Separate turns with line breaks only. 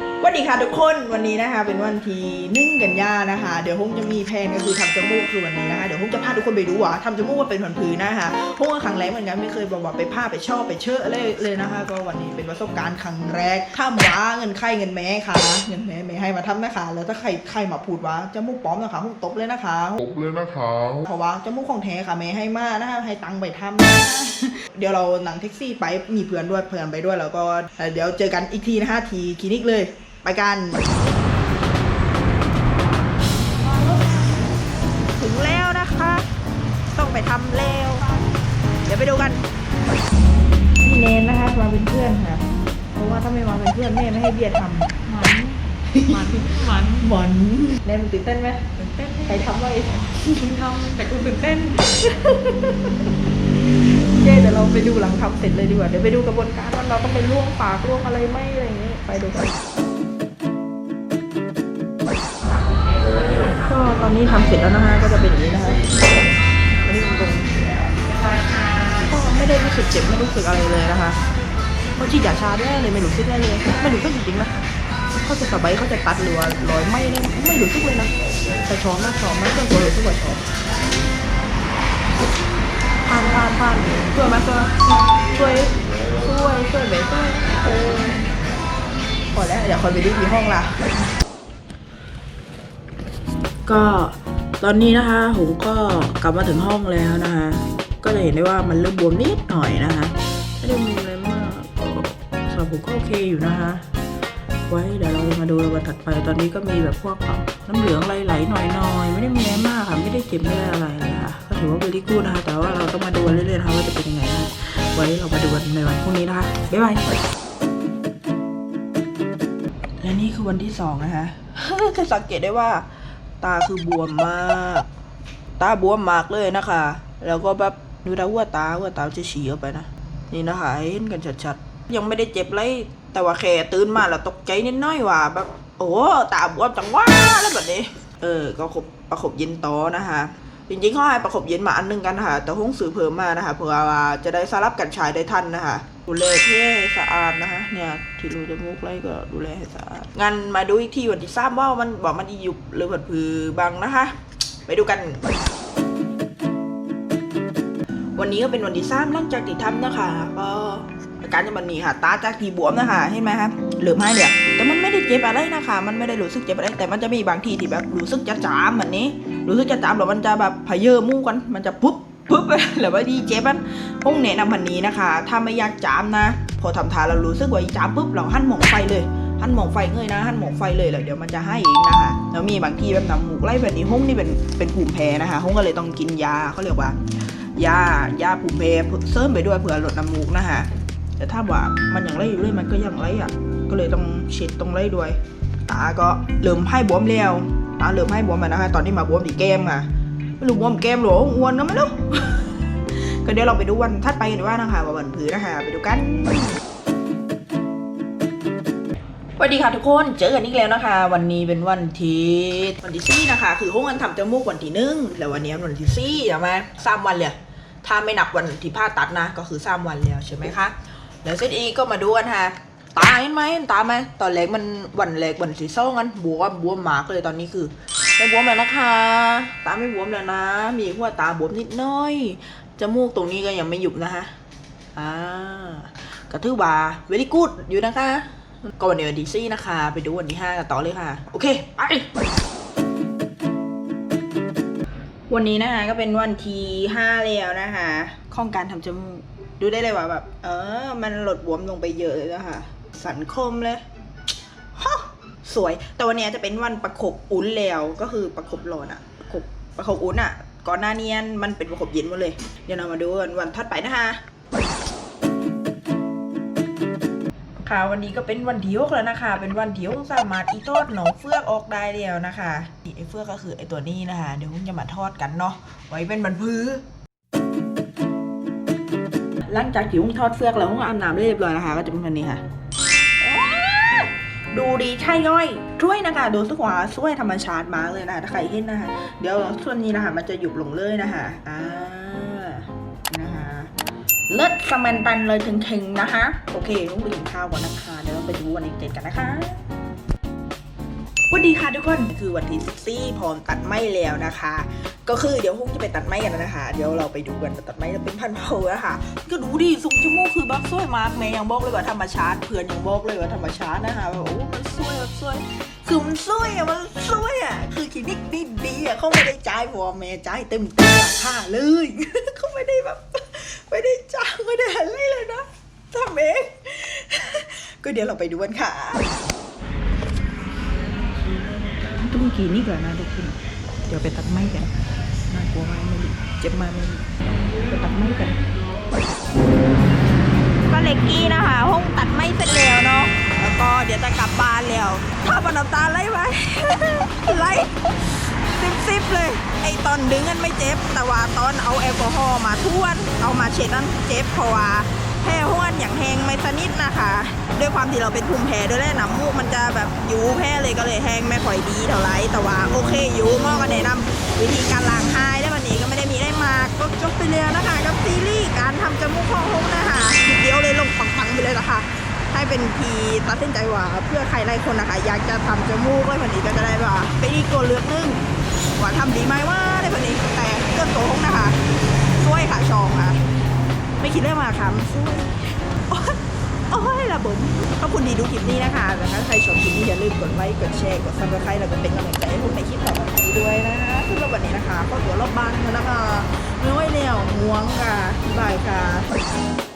สวัสดีค่ะทุกคนวันนี้นะคะ เป็นวันที่นึ่งกันยานะคะ เดี๋ยวฮงจะมีแพลนก็คือทำจมูกคือวันนี้นะคะเดี๋ยวฮงจะพาทุกคนไปดูว่าทำจมูกว่าเป็นผันผืนนะคะฮงก็ครั้งแรกเหมือนกันไม่เคยบอกว่าไปผ้าไปชอบไปเชื่อเลยเลยนะคะ ก็วันนี้เป็นประสบการณ์ครั้งแรกถ้าว้าเงินไข่เงินแม่ค่ะ เงินแม่ไม่ให้มาทำนะคะ แล้วถ้าใครใครมาพูดว่าจมูกปลอมนะคะฮงตบเลยนะคะ
ตบเลยนะคะ
เพราะว่าจมูกของแท้ค่ะแม่ให้มานะคะให้ตังค์ไปทำนะเดี๋ยวเรานั่งแท็กซี่ไปมีเพื่อนด้วยเพื่อนไปด้วยแล้วก็เอ่อเดี๋ยวเจอกันอีกทีนะคะทีคลินิกเลย ไปกัน ถึงแล้วนะคะ ต้องไปทำแล้ว เดี๋ยวไปดูกันพี่เนนนะคะมาเป็นเพื่อนค่ะเพราะว่าถ้าไม่มาเป็นเพื่อนแม่ไม่ให้เบียร์ทำ
มันมันมัน
หมอนเนนมึงตื่นเต้นไหม
ตื่นเต้น
ใครทำว่าไอ้
คุณทำแต่คุณตื่นเต้น
เจ๊เดี๋ยวเราไปดูหลังทำเสร็จเลยดีกว่า เดี๋ยวไปดูกระบวนการว่าเราต้องไปล่วงปากล่วงอะไรไหมอะไรอย่างนี้ไปดูกัน ก็ตอนนี้ทำเสร็จแล้วนะคะ ก็จะเป็นอย่างนี้นะคะอันนี้ตรงก็ไม่ได้รู้สึกเจ็บไม่รู้สึกอะไรเลยนะคะเพราฉีดยาชาด้วยเลยไม่รู้สึกอะไรเลยไม่รู้สึกจริงๆนะเขาจะสบายเขาจะตัดหรือว่าร้อยไม่เนี่ยไม่รู้สึกเลยนะแต่ช้อบนะช้อบนะเรื่องตัวรู้สึกว่าช้อบผ่านผ่านผ่านช่วยมาช่วยช่วยช่วยช่วยเบสช่วยเออพอแล้วเดี๋ยวคอยไปดูที่ห้องละ ก็ตอนนี้นะคะผมก็กลับมาถึงห้องแล้วนะคะ ก็จะเห็นได้ว่ามันเริ่มบวมนิดหน่อยนะคะไม่ได้มีอะไรมากสำหรับผมก็โอเคอยู่นะคะ ไว้เดี๋ยวเรามาดูวันถัดไปตอนนี้ก็มีแบบพวกน้ำเหลืองไหลๆหน่อยๆไม่ได้มีอะไรมากค่ะไม่ได้เจ็บไม่ได้อะไรเลยค่ะก็ถือว่าเวลี่กูดนะคะ แต่ว่าเราต้องมาดูเรื่อยๆนะคะว่าจะเป็นยังไงนะคะไว้เรามาดูกันในวันพรุ่งนี้นะคะบ๊ายบายและนี่คือวันที่สองนะคะจะสังเกตได้ว่า ตาคือบวมมาก ตาบวมมากเลยนะคะ แล้วก็แบบดูแล้ว่าตาว่าตาจะฉี่ออกไปนะ นี่นะคะให้เห็นกันชัดๆ ยังไม่ได้เจ็บเลยแต่ว่าแค่ตื่นมาแล้วตกใจนิดน้อยว่าแบบโอ้ตาบวมจังว่าแล้วแบบนี้ เออ ก็ขบประคบเย็นต่อนะคะ จริงๆเขาให้ประคบเย็นมาอันหนึงกันนะคะแต่ห้องสื่อเพิ่มมานะคะเพื่อว่าจะได้สลับกันใช้ได้ทันนะคะดูแลเท่ให้สะอาดนะคะเนี่ยที่รูจมูกไรก็ดูแลให้สะอาดงั้นมาดูอีกทีวันที่ทราบว่ามันบอกมันอียุบหรือผัดผือบางนะคะ ไปดูกัน วันนี้ก็เป็นวันที่สามหลังจากที่ทำนะคะก็อาการจะมันมีค่ะตาจากที่บวมนะคะเห็นไหมคะเหลือมให้เดี๋ยแต่มันไม่ได้เจ็บอะไรนะคะ มันไม่ได้รู้สึกเจ็บอะไรแต่มันจะมีบางทีที่แบบรู้สึกจะจามแบบนี้ รู้สึกจะจามแล้วมันจะแบบพเยอมู่กันมันจะปุ๊บปุ๊บหรือว่าดีเจ็บมันห้องแนะนำพันนี้นะคะ ถ้าไม่อยากจามนะ พอทำทานเรารู้สึกว่าจามปุ๊บเราหั่นหมองไฟเลยหั่นหมองไฟเงยนะหั่นหมองไฟเลยแล้วเดี๋ยวมันจะให้เองนะคะแล้วมีบางทีแบบน้ำมูกไหลแบบนี้ห้องนี่เป็นเป็นภูมิแพ้นะคะห้องก็เลยต้องกินยาเขาเรียกว่ายายาภูมิแพ้เสริมไปด้วยเผื่อลดน้ำมูกนะคะแต่ถ้าว่ามันยังไล่อยู่เลยมันก็ยังไล่อะก็เลยต้องเช็ดตรงไล่ด้วยตาก็เริ่มให้บวมแล้ว ตาเริ่มให้บวมแล้วนะคะ ตอนนี้มาบวมที่แก้มค่ะไม่รู้บวมแก้มหรออ้วนก็ไม่รู้ก็เดี๋ยวเราไปดูวันถัดไปกันดีกว่านะคะว่าวันผืนนะคะ ไปดูกันสวัสดีค่ะทุกคนเจอกันอีกแล้วนะคะ วันนี้เป็นวันที่วันที่สี่นะคะ คือห้องกันทำจมูกวันที่หนึ่งแล้ววันนี้วันที่สี่ใช่ไหมสามวันเลยถ้าไม่นับวันที่ผ่าตัดนะ ก็คือสามวันแล้วใช่ไหมคะแล้วเสร็จอีกก็มาดูกันค่ะ ตาเห็นไหมเห็นตาไหมตอนแรกมันวันแรกวันสีส้มกันบวมบวมมากเลยตอนนี้คือไม่บวมแล้วนะคะ ตาไม่บวมแล้วนะ มีหัวตาบวมนิดน้อยจมูกตรงนี้ก็ยังไม่หยุบนะคะอ่ากระทือบาเวลี่กูดอยู่นะคะก็วันนี้วันที่สี่นะคะ ไปดูวันที่ห้ากันต่อเลยค่ะ โอเคไปวันนี้นะคะก็เป็นวันที่ห้าแล้วนะคะ ข้องการทำจมูกดูได้เลยว่าแบบ เออ มันหลดบวมลงไปเยอะเลยนะคะ สันคมเลยฮะสวย แต่วันนี้จะเป็นวันประคบอุ้นแล้วก็คือประคบร้อนอะประคบประคบอุ้นอะก่อนหน้านี้มันเป็นประคบเย็นหมดเลย เดี๋ยวเรามาดูกันวันถัดไปนะคะค่ะวันนี้ก็เป็นวันที่หกแล้วนะคะ เป็นวันที่หกสามารถอีทอดหนองเฟือกออกได้แล้วนะคะไอเฟือกก็คือไอตัวนี้นะคะเดี๋ยวผมจะมาทอดกันเนาะไว้เป็นบรรพือหลังจากที่ผมทอดเฟือกแล้วผมก็อาบน้ำเรียบร้อยนะคะ ก็จะเป็นแบบนี้ค่ะ ดูดีใช่ย่อย ช่วยนะคะดูสุขวาช่วยธรรมชาติมากเลยนะคะถ้าใครเห็นนะคะ เดี๋ยวส่วนนี้นะคะมันจะหยุบลงเลยนะคะอ่านะคะเลิศสมันตันเลยถึงๆนะคะ โอเคต้องไปกินข้าวก่อนนะคะเดี๋ยวเราไปดูวันอีกเจ็ดกันนะคะ วัสดีค่ะทุกคนคือวันที่ซี่พร้อมตัดไม้แล้วนะคะ ก็คือเดี๋ยวพวกจะไปตัดไม้กันนะคะ เดี๋ยวเราไปดูกันตัดไม้จะเป็นพันเผานะคะก็ดูดิทรงจมูกคือบักสวยมากแม่ยังบอกเลยว่าธรรมชาติเพื่อนยังบอกเลยว่าธรรมชาตินะคะแบบโอ้มันสวยแบบสวยคือมันสวยอะมันสวยอะคือคลินิกดีดีอะเขาไม่ได้จ่ายเพราะว่าแม่จ่ายเต็มต็มราคาเลยเขาไม่ได้แบบไม่ได้จ้างไม่ได้อะไรเลยนะทำเองก็เดี๋ยวเราไปดูกันค่ะ งกินนี่ก่อนนะทุกคนเดี๋ยวไปตัดไม้กันน่ากลัวมากไม่เจ็บมากไม่ไปตัดไม้กันก็เล็กกี้นะคะห้องตัดไม้เสร็จแล้วเนาะแล้วก็เดี๋ยวจะกลับบ้านแล้วถ้าปน้ำตาไหลไหมไหลซิบซิบเลย ไอตอนดึงกันไม่เจ็บ แต่ว่าตอนเอาแอลกอฮอล์มาท่วน เอามาเช็ดนั่นเจ็บเพราะว่า แพ้ห้วนอย่างแห้งไม่สนิทนะคะ ด้วยความที่เราเป็นภูมิแพ้ด้วยแหละน้ำมูกมันจะแบบยูแพ้เลยก็เลยแห้งไม่ค่อยดีเท่าไรแต่ว่าโอเคอยูหมอก็แนะนำวิธีการล้างหายได้วันนี้ก็ไม่ได้มีได้มากก็จบไปแล้วนะคะ กับซีรีส์การทำจมูกของห้องนะคะคลิปเดียวเลยลงปังๆไปเลยนะคะให้เป็นทีตัดสินใจว่าเพื่อใครหลายคนนะคะ อยากจะทำจมูกไว้คนนี้ก็จะได้ว่าไปดีกว่าเลือกนึงว่าทำดีไหมว่าได้คนนี้แต่เลือกตัวห้องนะคะช่วยค่ะชองค่ะ ไม่ คิดเรื่องมาค่ะมันช่วยโอ๊ยโอ้ยระบบขอบคุณดีดูคลิปนี้นะคะแล้วถ้าใครชอบคลิปนี้อย่าลืมกดไลค์กดแชร์กดซับสไครต์แล้วก็เป็นกำลังใจให้พวกในคลิปต่อไปด้วยนะคะสำหรับวันนี้นะคะก็ตัวรอบบ้านแล้วนะคะไม่ไหวแล้วง่วงค่ะบายค่ะ